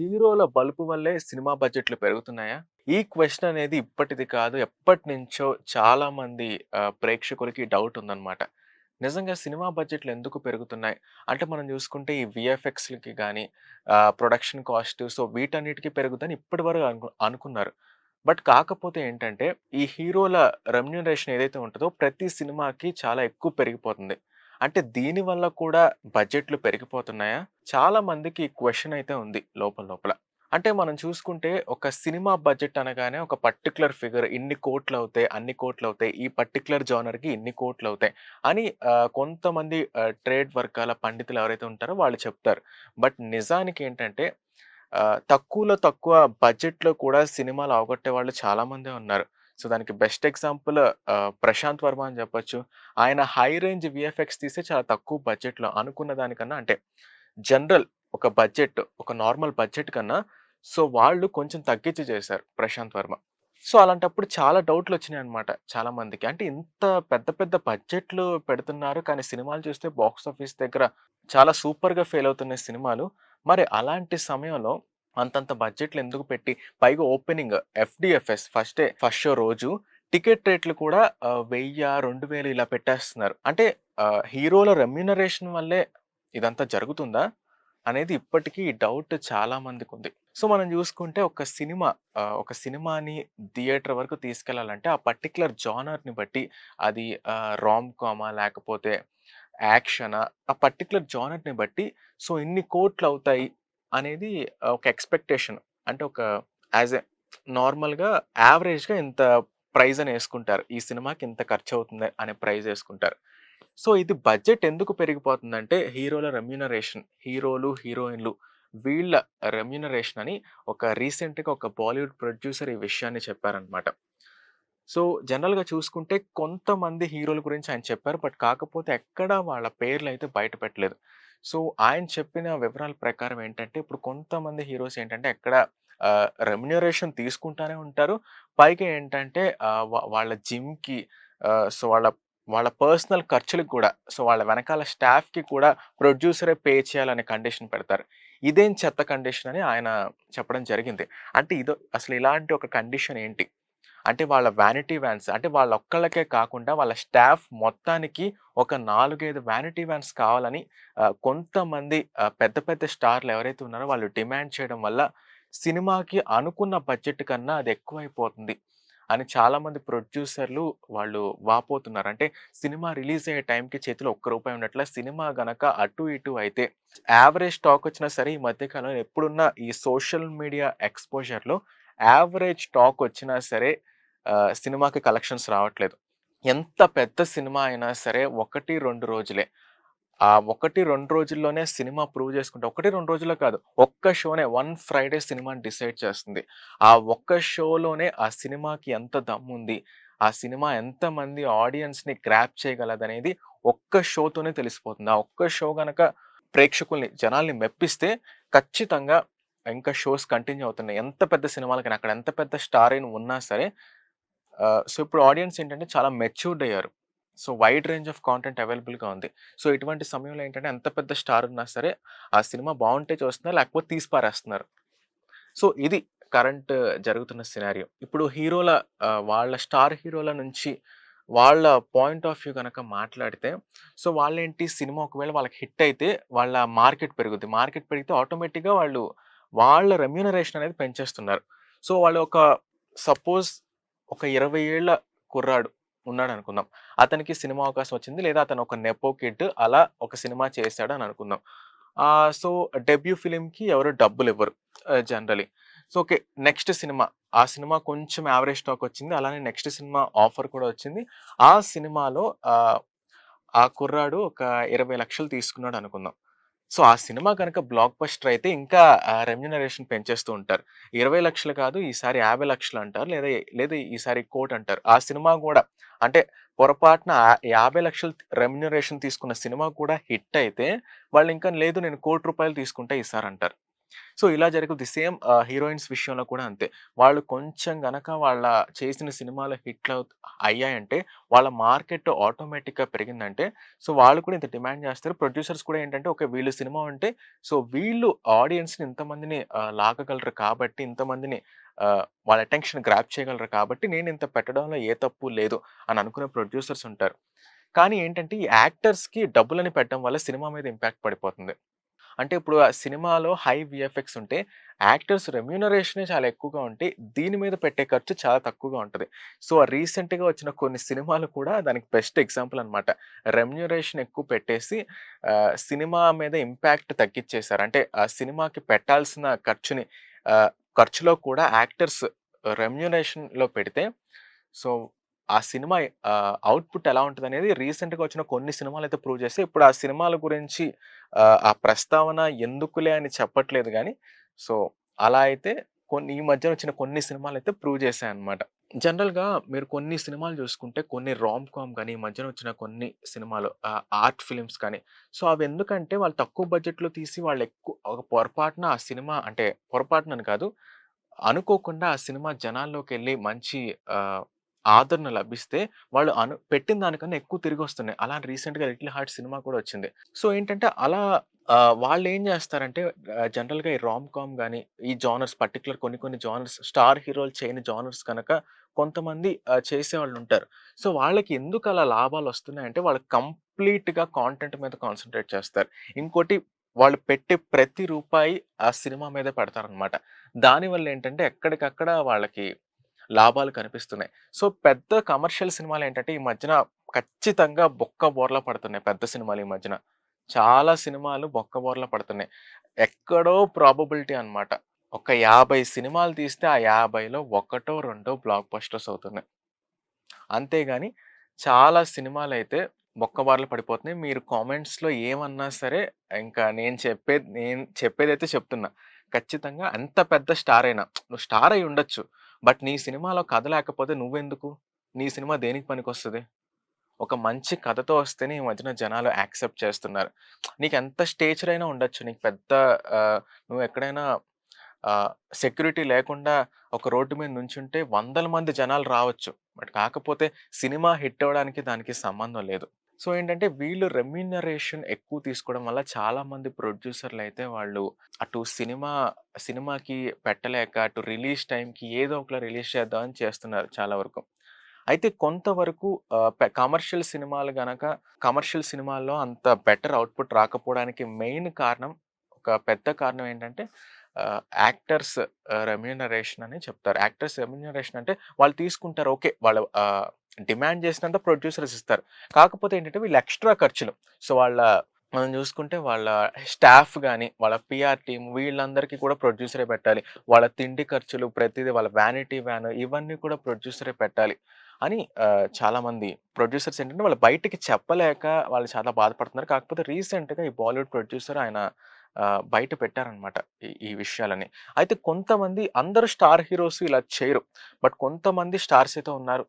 హీరోల బలుపు వల్లే సినిమా బడ్జెట్లు పెరుగుతున్నాయా? ఈ క్వశ్చన్ అనేది ఇప్పటిది కాదు. ఎప్పటినుంచో చాలా మంది ప్రేక్షకులకి డౌట్ ఉందన్నమాట. నిజంగా సినిమా బడ్జెట్లు ఎందుకు పెరుగుతున్నాయి? అంటే మనం చూసుకుంటే ఈ వీఎఫ్ఎక్స్‌లకి కానీ ప్రొడక్షన్ కాస్ట్ సో వీటన్నిటికీ పెరుగుతుందని ఇప్పటి వరకు అనుకు అనుకున్నారు. బట్ కాకపోతే ఏంటంటే, ఈ హీరోల రెమ్యూనరేషన్ ఏదైతే ఉంటుందో ప్రతి సినిమాకి చాలా ఎక్కువ పెరిగిపోతుంది. అంటే దీని వల్ల కూడా బడ్జెట్లు పెరిగిపోతున్నాయా? చాలా మందికి ఈ అయితే ఉంది లోపల లోపల. అంటే మనం చూసుకుంటే ఒక సినిమా బడ్జెట్ అనగానే ఒక పర్టికులర్ ఫిగర్ ఇన్ని కోట్లు అవుతాయి అన్ని కోట్లు అవుతాయి ఈ పర్టికులర్ జోనర్‌కి ఇన్ని కోట్లు అవుతాయి అని కొంతమంది ట్రేడ్ వర్గాల పండితులు ఎవరైతే ఉంటారో వాళ్ళు చెప్తారు. బట్ నిజానికి ఏంటంటే తక్కువలో తక్కువ బడ్జెట్‌లో కూడా సినిమాలు అవగొట్టే వాళ్ళు చాలా మందే ఉన్నారు. సో దానికి బెస్ట్ ఎగ్జాంపుల్ 'ప్రశాంత్ వర్మ' అని చెప్పొచ్చు. ఆయన హై రేంజ్ వీఎఫ్ఎక్స్ తీస్తే చాలా తక్కువ బడ్జెట్‌లో అనుకున్న దానికన్నా అంటే జనరల్ ఒక బడ్జెట్ ఒక నార్మల్ బడ్జెట్ కన్నా సో వాళ్ళు కొంచెం తగ్గించి చేశారు 'ప్రశాంత్ వర్మ.' సో అలాంటప్పుడు చాలా డౌట్లు వచ్చినాయి చాలా మందికి. అంటే ఇంత పెద్ద పెద్ద బడ్జెట్‌లు పెడుతున్నారు. కానీ సినిమాలు చూస్తే బాక్స్ ఆఫీస్ దగ్గర చాలా సూపర్‌గా ఫెయిల్ అవుతున్నాయి సినిమాలు. మరి అలాంటి సమయంలో అంతంత బడ్జెట్‌లు ఎందుకు పెట్టి పైగా opening FDFS first day first show రోజు టికెట్ రేట్లు కూడా వెయ్యి రెండు వేలు ఇలా పెట్టేస్తున్నారు. అంటే హీరోల రెమ్యూనరేషన్ వల్లే ఇదంతా జరుగుతుందా? అనేది ఇప్పటికీ డౌట్ చాలా మందికి ఉంది సో మనం చూసుకుంటే ఒక సినిమా ఒక సినిమాని థియేటర్ వరకు తీసుకెళ్ళాలంటే ఆ పర్టిక్యులర్ జానర్ని బట్టి అది రామ్ కామా లేకపోతే యాక్షనా ఆ పర్టిక్యులర్ జానర్ని బట్టి సో ఇన్ని కోట్లు అవుతాయి అనేది ఒక ఎక్స్‌పెక్టేషన్. అంటే ఒక యాస్ ఎ నార్మల్‌గా యావరేజ్‌గా ఇంత ప్రైజ్ అని వేసుకుంటారు ఈ సినిమాకి ఇంత ఖర్చు అవుతుంది అనే ప్రైజ్ వేసుకుంటారు సో ఇది బడ్జెట్ ఎందుకు పెరిగిపోతుందంటే హీరోల రెమ్యూనరేషన్ హీరోలు, హీరోయిన్‌లు వీళ్ళ రెమ్యూనరేషన్ అని ఒక రీసెంట్‌గా ఒక బాలీవుడ్ ప్రొడ్యూసర్ ఈ విషయాన్ని చెప్పారనమాట సో జనరల్‌గా చూసుకుంటే కొంతమంది హీరోల గురించి ఆయన చెప్పారు. బట్ కాకపోతే ఎక్కడా వాళ్ళ పేర్లు అయితే బయట పెట్టలేదు. సో ఆయన చెప్పిన వివరాల ప్రకారం ఏంటంటే ఇప్పుడు కొంతమంది హీరోస్ ఏంటంటే ఎక్కడ రెమ్యూనరేషన్ తీసుకుంటానే ఉంటారు. పైగా ఏంటంటే వాళ్ళ జిమ్‌కి సో వాళ్ళ వాళ్ళ పర్సనల్ ఖర్చులకు కూడా సో వాళ్ళ వెనకాల స్టాఫ్‌కి కూడా ప్రొడ్యూసరే పే చేయాలనే కండిషన్ పెడతారు. ఇదేం చెత్త కండిషన్ అని ఆయన చెప్పడం జరిగింది. అంటే ఇదో అసలు ఇలాంటి ఒక కండిషన్ ఏంటి? అంటే వాళ్ళ వ్యానిటీ వ్యాన్స్ అంటే వాళ్ళ ఒక్కళ్ళకే కాకుండా వాళ్ళ స్టాఫ్ మొత్తానికి ఒక 4, 5 వ్యానిటీ వ్యాన్స్ కావాలని కొంతమంది పెద్ద పెద్ద స్టార్‌లు ఎవరైతే ఉన్నారో వాళ్ళు డిమాండ్ చేయడం వల్ల సినిమాకి అనుకున్న బడ్జెట్ కన్నా అది ఎక్కువైపోతుంది అని చాలామంది ప్రొడ్యూసర్‌లు వాళ్ళు వాపోతున్నారు. అంటే సినిమా రిలీజ్ అయ్యే టైంకి చేతిలో ఒక్క రూపాయి ఉన్నట్ల సినిమా గనక అటు ఇటు అయితే యావరేజ్ టాక్ వచ్చినా సరే ఈ మధ్యకాలంలో ఎప్పుడున్న ఈ సోషల్ మీడియా ఎక్స్‌పోజర్‌లో యావరేజ్ టాక్ వచ్చినా సరే సినిమాకి కలెక్షన్స్ రావట్లేదు. ఎంత పెద్ద సినిమా అయినా సరే 1, 2 రోజులే. ఆ 1, 2 రోజుల్లోనే సినిమా ప్రూవ్ చేసుకుంటే 1, 2 రోజుల్లో కాదు. ఒక్క షోనే వన్ ఫ్రైడే సినిమాని డిసైడ్ చేస్తుంది. ఆ ఒక్క షోలోనే ఆ సినిమాకి ఎంత దమ్ముంది. ఆ సినిమా ఎంతమంది ఆడియన్స్‌ని గ్రాప్ చేయగలదనేది ఒక్క షోతోనే తెలిసిపోతుంది. ఆ ఒక్క షో గనక ప్రేక్షకుల్ని జనాల్ని మెప్పిస్తే ఖచ్చితంగా ఇంకా షోస్ కంటిన్యూ అవుతున్నాయి. ఎంత పెద్ద సినిమాలకైనా అక్కడ ఎంత పెద్ద స్టార్ అయిన ఉన్నా సరే సో ఇప్పుడు ఆడియన్స్ ఏంటంటే చాలా మెచ్యూర్డ్ అయ్యారు. So wide range of content అవైలబుల్‌గా ఉంది. సో ఇటువంటి సమయంలో ఏంటంటే ఎంత పెద్ద స్టార్ ఉన్నా సరే ఆ సినిమా బాగుంటే చూస్తున్నారు లేకపోతే తీసి పారేస్తున్నారు. సో ఇది కరెంట్ జరుగుతున్న సినారియో. ఇప్పుడు హీరోల వాళ్ళ స్టార్ హీరోల నుంచి వాళ్ళ పాయింట్ ఆఫ్ వ్యూ కనుక మాట్లాడితే సో వాళ్ళేంటి సినిమా ఒకవేళ వాళ్ళకి హిట్ అయితే వాళ్ళ మార్కెట్ పెరుగుద్ది. మార్కెట్ పెరిగితే ఆటోమేటిక్‌గా వాళ్ళు వాళ్ళ రెమ్యూనరేషన్ అనేది పెంచేస్తున్నారు. సో వాళ్ళు ఒక సపోజ్ ఒక ఇరవై ఏళ్ళ కుర్రాడు ఉన్నాడు అనుకుందాం అతనికి సినిమా అవకాశం వచ్చింది. లేదా అతను ఒక నెపో కిడ్ అలా ఒక సినిమా చేశాడు అని అనుకుందాం. సో డెబ్యూ ఫిలింకి ఎవరు డబ్బులు ఇవ్వరు generally so okay. Next cinema. ఆ సినిమా కొంచెం యావరేజ్ టాక్ వచ్చింది. అలానే నెక్స్ట్ సినిమా ఆఫర్ కూడా వచ్చింది. ఆ సినిమాలో ఆ కుర్రాడు ఒక ఇరవై లక్షలు తీసుకున్నాడు అనుకుందాం. సో ఆ సినిమా కనుక బ్లాక్ బస్టర్ అయితే ఇంకా రెమ్యునరేషన్ పెంచేస్తూ ఉంటారు. ఇరవై లక్షలు కాదు ఈసారి యాభై లక్షలు అంటారు. లేదా లేదా ఈసారి కోట్ అంటారు. ఆ సినిమా కూడా అంటే పొరపాటున యాభై లక్షలు రెమ్యునరేషన్ తీసుకున్న సినిమా కూడా హిట్ అయితే వాళ్ళు ఇంకా లేదు నేను కోటి రూపాయలు తీసుకుంటే ఈసారి అంటారు. సో, ఇలా జరుగుతుంది సేమ్ హీరోయిన్స్ విషయంలో కూడా అంతే. వాళ్ళు కొంచెం గనక వాళ్ళ చేసిన సినిమాలు హిట్లు అయ్యాయంటే, వాళ్ళ మార్కెట్ ఆటోమేటిక్‌గా పెరిగిందంటే, సో, వాళ్ళు కూడా ఇంత డిమాండ్ చేస్తారు. ప్రొడ్యూసర్స్ కూడా ఏంటంటే, ఓకే. వీళ్ళు సినిమా ఉంటే, సో, వీళ్ళు ఆడియన్స్‌ని ఇంతమందిని లాగగలరు కాబట్టి, ఇంతమందిని వాళ్ళ అటెన్షన్ గ్రాప్ చేయగలరు కాబట్టి, నేను ఇంత పెట్టడంలో ఏ తప్పు లేదు అని అనుకునే ప్రొడ్యూసర్స్ ఉంటారు. కానీ ఏంటంటే, ఈ యాక్టర్స్‌కి డబ్బులని పెట్టడం వల్ల సినిమా మీద ఇంపాక్ట్ పడిపోతుంది. అంటే ఇప్పుడు ఆ సినిమాలో హై విఎఫ్ఎక్స్ ఉంటే, యాక్టర్స్ రెమ్యూనరేషన్ చాలా ఎక్కువగా ఉంటే, దీని మీద పెట్టే ఖర్చు చాలా తక్కువగా ఉంటుంది సో, రీసెంట్‌గా వచ్చిన కొన్ని సినిమాలు కూడా దానికి బెస్ట్ ఎగ్జాంపుల్ అనమాట. రెమ్యూనరేషన్ ఎక్కువ పెట్టేసి సినిమా మీద ఇంపాక్ట్ తగ్గిచ్చేసారు. అంటే ఆ సినిమాకి పెట్టాల్సిన ఖర్చుని ఖర్చులో కూడా యాక్టర్స్ రెమ్యూనరేషన్‌లో పెడితే, సో, ఆ సినిమా అవుట్‌పుట్ ఎలా ఉంటదనేది రీసెంట్‌గా వచ్చిన కొన్ని సినిమాలు అయితే ప్రూవ్ చేస్తే ఇప్పుడు ఆ సినిమాల గురించి ఆ ప్రస్తావన ఎందుకులే అని చెప్పట్లేదు కానీ సో, అలా అయితే కొన్ని ఈ మధ్యన వచ్చిన కొన్ని సినిమాలు అయితే ప్రూవ్ చేశాయి అనమాట జనరల్‌గా మీరు కొన్ని సినిమాలు చూసుకుంటే, కొన్ని రామ్ కామ్ కానీ ఈ మధ్యన వచ్చిన కొన్ని సినిమాలు ఆర్ట్ ఫిల్మ్స్ కానీ, సో, అవి ఎందుకంటే వాళ్ళు తక్కువ బడ్జెట్‌లో తీసి వాళ్ళు ఎక్కువ ఒక పొరపాటున ఆ సినిమా అంటే పొరపాటునని కాదు, అనుకోకుండా ఆ సినిమా జనాల్లోకి వెళ్ళి మంచి ఆదరణ లభిస్తే వాళ్ళు అను పెట్టిన దానికన్నా ఎక్కువ తిరిగి వస్తున్నాయి అలా రీసెంట్‌గా 'లిటిల్ హార్ట్ సినిమా కూడా వచ్చింది. సో, ఏంటంటే అలా వాళ్ళు ఏం చేస్తారంటే జనరల్‌గా ఈ రామ్ కామ్ కానీ ఈ జానర్స్ పర్టికులర్ కొన్ని కొన్ని జానర్స్ స్టార్ హీరోలు చేయని జానర్స్ కనుక కొంతమంది ఆహ్, చేసేవాళ్ళుంటారు. సో, వాళ్ళకి ఎందుకు అలా లాభాలు వస్తున్నాయంటే వాళ్ళు కంప్లీట్‌గా కాంటెంట్ మీద కాన్సంట్రేట్ చేస్తారు. ఇంకోటి వాళ్ళు పెట్టే ప్రతి రూపాయి ఆ సినిమా మీదే పెడతారనమాట. దానివల్ల ఏంటంటే, ఎక్కడికక్కడ వాళ్ళకి లాభాలు కనిపిస్తున్నాయి. సో, పెద్ద కమర్షియల్ సినిమాలు ఏంటంటే ఈ మధ్యన ఖచ్చితంగా బొక్క బోర్ల పడుతున్నాయి పెద్ద సినిమాలు ఈ మధ్యన. చాలా సినిమాలు బొక్క బోర్ల పడుతున్నాయి. ఎక్కడో ప్రాబబిలిటీ అనమాట. ఒక 50 సినిమాలు తీస్తే, ఆ 50లో ఒకటో, రెండో బ్లాక్ బస్టర్స్ అవుతున్నాయి. అంతేగాని చాలా సినిమాలు అయితే బొక్కబార్ల పడిపోతున్నాయి. మీరు కామెంట్స్‌లో ఏమన్నా సరే, ఇంకా నేను చెప్పేది నేను చెప్పేదైతే చెప్తున్నా. ఖచ్చితంగా అంత పెద్ద స్టార్ అయినా, నువ్వు స్టార్ అయి ఉండొచ్చు. బట్ నీ సినిమాలో కథ లేకపోతే నువ్వెందుకు? నీ సినిమా దేనికి పనికొస్తుంది ఒక మంచి కథతో వస్తేనే ఈ మధ్యన జనాలు యాక్సెప్ట్ చేస్తున్నారు. నీకు ఎంత స్టేచర్ అయినా ఉండొచ్చు. నీకు పెద్ద నువ్వు ఎక్కడైనా సెక్యూరిటీ లేకుండా ఒక రోడ్డు మీద నుంచుంటే వందల మంది జనాలు రావచ్చు. బట్ కాకపోతే సినిమా హిట్ అవ్వడానికి దానికి సంబంధం లేదు. సో, ఏంటంటే వీళ్ళు రెమ్యూనరేషన్ ఎక్కువ తీసుకోవడం వల్ల చాలామంది ప్రొడ్యూసర్‌లయితే వాళ్ళు అటు సినిమా సినిమాకి పెట్టలేక, అటు రిలీజ్ టైంకి ఏదో ఒకలా రిలీజ్ చేద్దాం అని చేస్తున్నారు చాలా వరకు. అయితే కొంతవరకు పె కమర్షియల్ సినిమాలు గనక కమర్షియల్ సినిమాల్లో అంత బెటర్ అవుట్‌పుట్ రాకపోవడానికి మెయిన్ కారణం, ఒక పెద్ద కారణం ఏంటంటే యాక్టర్స్ రెమ్యూనరేషన్ అని చెప్తారు. యాక్టర్స్ రెమ్యూనరేషన్ అంటే వాళ్ళు తీసుకుంటారు. ఓకే. వాళ్ళు డిమాండ్ చేసినంత ప్రొడ్యూసర్స్ ఇస్తారు. కాకపోతే ఏంటంటే వీళ్ళు ఎక్స్‌ట్రా ఖర్చులు. సో, వాళ్ళ మనం చూసుకుంటే వాళ్ళ స్టాఫ్ కానీ వాళ్ళ పిఆర్ టీమ్ వీళ్ళందరికీ కూడా ప్రొడ్యూసరే పెట్టాలి. వాళ్ళ తిండి ఖర్చులు ప్రతిదీ వాళ్ళ వ్యానిటీ వ్యాన్ ఇవన్నీ కూడా ప్రొడ్యూసరే పెట్టాలి. అని చాలామంది ప్రొడ్యూసర్స్ ఏంటంటే వాళ్ళు బయటికి చెప్పలేక వాళ్ళు చాలా బాధపడుతున్నారు. కాకపోతే రీసెంట్‌గా ఈ బాలీవుడ్ ప్రొడ్యూసర్ ఆయన బయట పెట్టారనమాట ఈ ఈ విషయాలని. అయితే కొంతమంది అందరూ స్టార్ హీరోస్ ఇలా చేయరు. బట్ కొంతమంది స్టార్స్ అయితే ఉన్నారు.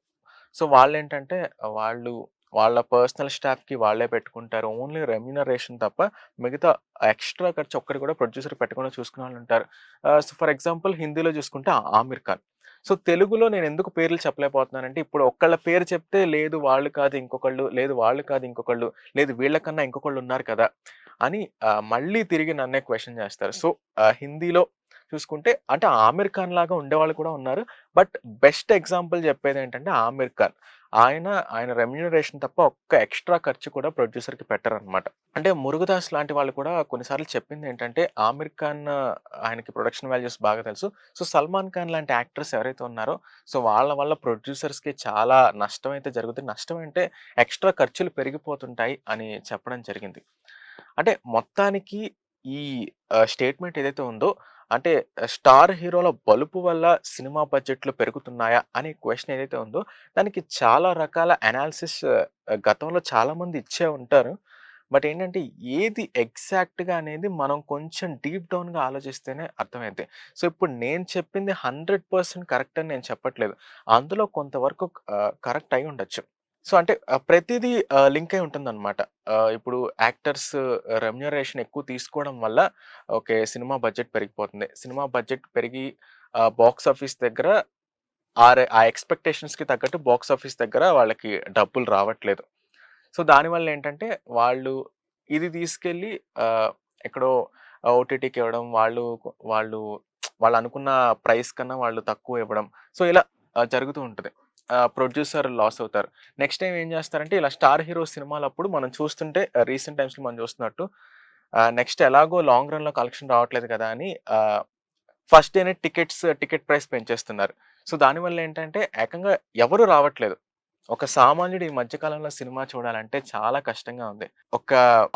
సో, వాళ్ళు ఏంటంటే వాళ్ళు వాళ్ళ పర్సనల్ స్టాఫ్‌కి వాళ్ళే పెట్టుకుంటారు. ఓన్లీ రెమ్యునరేషన్ తప్ప మిగతా ఎక్స్‌ట్రా ఖర్చు ఒక్కటి కూడా ప్రొడ్యూసర్ పెట్టకుండా చూసుకునే వాళ్ళు ఉంటారు సో, ఫర్ ఎగ్జాంపుల్ హిందీలో చూసుకుంటే ఆమిర్ ఖాన్. సో, తెలుగులో నేను ఎందుకు పేర్లు చెప్పలేకపోతున్నానంటే, ఇప్పుడు ఒక్కళ్ళ పేరు చెప్తే లేదు వాళ్ళు కాదు ఇంకొకళ్ళు, లేదు వాళ్ళు కాదు ఇంకొకళ్ళు, లేదు వీళ్ళకన్నా ఇంకొకళ్ళు ఉన్నారు కదా! అని మళ్ళీ తిరిగి నన్నే క్వశ్చన్ చేస్తారు. సో, హిందీలో చూసుకుంటే అంటే ఆమిర్ ఖాన్ లాగా ఉండేవాళ్ళు కూడా ఉన్నారు. బట్ బెస్ట్ ఎగ్జాంపుల్ చెప్పేది ఏంటంటే ఆమిర్ ఖాన్. ఆయన, ఆయన రెమ్యూనరేషన్ తప్ప ఒక్క ఎక్స్‌ట్రా ఖర్చు కూడా ప్రొడ్యూసర్‌కి పెట్టరనమాట. అంటే 'మురుగదాస్' లాంటి వాళ్ళు కూడా కొన్నిసార్లు చెప్పింది ఏంటంటే ఆమిర్ ఖాన్ ఆయనకి ప్రొడక్షన్ వాల్యూస్ బాగా తెలుసు. సో, 'సల్మాన్ ఖాన్' లాంటి యాక్టర్స్ ఎవరైతే ఉన్నారో సో, వాళ్ళ వల్ల ప్రొడ్యూసర్స్‌కి చాలా నష్టం అయితే జరుగుతుంది. నష్టం అంటే ఎక్స్‌ట్రా ఖర్చులు పెరిగిపోతుంటాయి అని చెప్పడం జరిగింది. అంటే మొత్తానికి ఈ స్టేట్మెంట్ ఏదైతే ఉందో అంటే స్టార్ హీరోల బలుపు వల్ల సినిమా బడ్జెట్‌లు పెరుగుతున్నాయా అనే క్వశ్చన్ ఏదైతే ఉందో దానికి చాలా రకాల అనాలిసిస్ గతంలో చాలామంది ఇచ్చే ఉంటారు. బట్ ఏంటంటే ఏది ఎగ్జాక్ట్‌గా అనేది మనం కొంచెం డీప్ డౌన్‌గా ఆలోచిస్తేనే అర్థమైద్ది. సో, ఇప్పుడు నేను చెప్పింది 100% కరెక్ట్ అని నేను చెప్పట్లేదు. అందులో కొంతవరకు కరెక్ట్ అయి ఉండొచ్చు సో, అంటే ప్రతిదీ లింక్ అయి ఉంటుందనమాట. ఆహ్, ఇప్పుడు యాక్టర్స్ రెమ్యునరేషన్ ఎక్కువ తీసుకోవడం వల్ల ఓకే. సినిమా బడ్జెట్ పెరిగిపోతుంది. సినిమా బడ్జెట్ పెరిగి ఆహ్, బాక్స్ ఆఫీస్ దగ్గర ఆ ఆ ఎక్స్‌పెక్టేషన్స్‌కి తగ్గట్టు బాక్స్ ఆఫీస్ దగ్గర వాళ్ళకి డబ్బులు రావట్లేదు. సో, దానివల్ల ఏంటంటే వాళ్ళు ఇది తీసుకెళ్ళి ఆహ్, ఎక్కడో ఓటీటీకి ఇవ్వడం. వాళ్ళు వాళ్ళు వాళ్ళు అనుకున్న ప్రైస్ కన్నా వాళ్ళు తక్కువ ఇవ్వడం. సో, ఇలా ఆహ్, జరుగుతూ ఉంటది. ప్రొడ్యూసర్ లాస్ అవుతారు. నెక్స్ట్ టైం ఏం చేస్తారంటే ఇలా స్టార్ హీరో సినిమాలప్పుడు మనం చూస్తుంటే రీసెంట్ టైమ్స్‌లో మనం చూస్తున్నట్టు నెక్స్ట్ ఎలాగో లాంగ్ రన్‌లో కలెక్షన్ రావట్లేదు కదా! అని ఫస్ట్ డేనే టికెట్స్ టికెట్ ప్రైస్ పెంచేస్తున్నారు. సో, దానివల్ల ఏంటంటే ఏకంగా ఎవరు రావట్లేదు. ఒక సామాన్యుడు ఈ మధ్యకాలంలో సినిమా చూడాలంటే చాలా కష్టంగా ఉంది. ఒక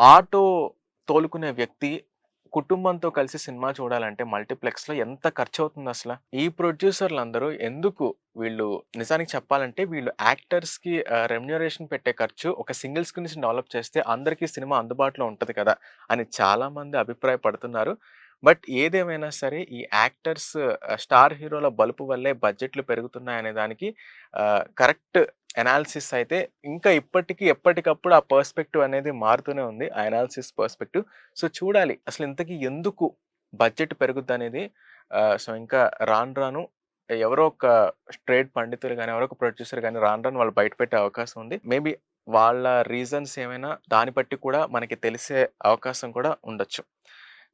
ఆటో తోలుకునే వ్యక్తి కుటుంబంతో కలిసి సినిమా చూడాలంటే మల్టీప్లెక్స్‌లో ఎంత ఖర్చు అవుతుందో అసలు ఈ ప్రొడ్యూసర్లు అందరూ ఎందుకు వీళ్ళు నిజానికి చెప్పాలంటే వీళ్ళు యాక్టర్స్‌కి ఆహ్, పెట్టే ఖర్చు ఒక సింగిల్ స్క్రీన్స్ డెవలప్ చేస్తే అందరికీ సినిమా అందుబాటులో ఉంటుంది కదా! అని చాలామంది అభిప్రాయపడుతున్నారు. బట్ ఏదేమైనా సరే ఈ యాక్టర్స్ స్టార్ హీరోల బలుపు వల్లే బడ్జెట్‌లు పెరుగుతున్నాయనే దానికి కరెక్ట్ అనాలిసిస్ అయితే ఇంకా ఇప్పటికీ ఎప్పటికప్పుడు ఆ పర్స్పెక్టివ్ అనేది మారుతూనే ఉంది. ఆ అనాలిసిస్ పర్స్పెక్టివ్. సో, చూడాలి అసలు ఇంతకీ ఎందుకు బడ్జెట్ పెరుగుద్దనేది అనేది సో, ఇంకా రాను రాను ఎవరో ఒక ట్రేడ్ పండితులు కానీ ఎవరో ఒక ప్రొడ్యూసర్ కానీ రాను రాను వాళ్ళు బయట పెట్టే అవకాశం ఉంది. మేబీ వాళ్ళ రీజన్స్ ఏమైనా దాన్ని బట్టి కూడా మనకి తెలిసే అవకాశం కూడా ఉండొచ్చు.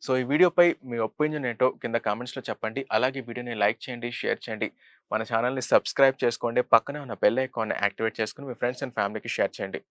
సో, ఈ వీడియోపై మీ ఒపీనియన్ ఏంటో కింద కామెంట్స్‌లో చెప్పండి. అలాగే వీడియోని లైక్ చేయండి, షేర్ చేయండి. మన ఛానల్ని సబ్స్క్రైబ్ చేసుకోండి. పక్కనే ఉన్న బెల్ ఐకాన్‌ని యాక్టివేట్ చేసుకుని మీ ఫ్రెండ్స్ అండ్ ఫ్యామిలీకి షేర్ చేయండి.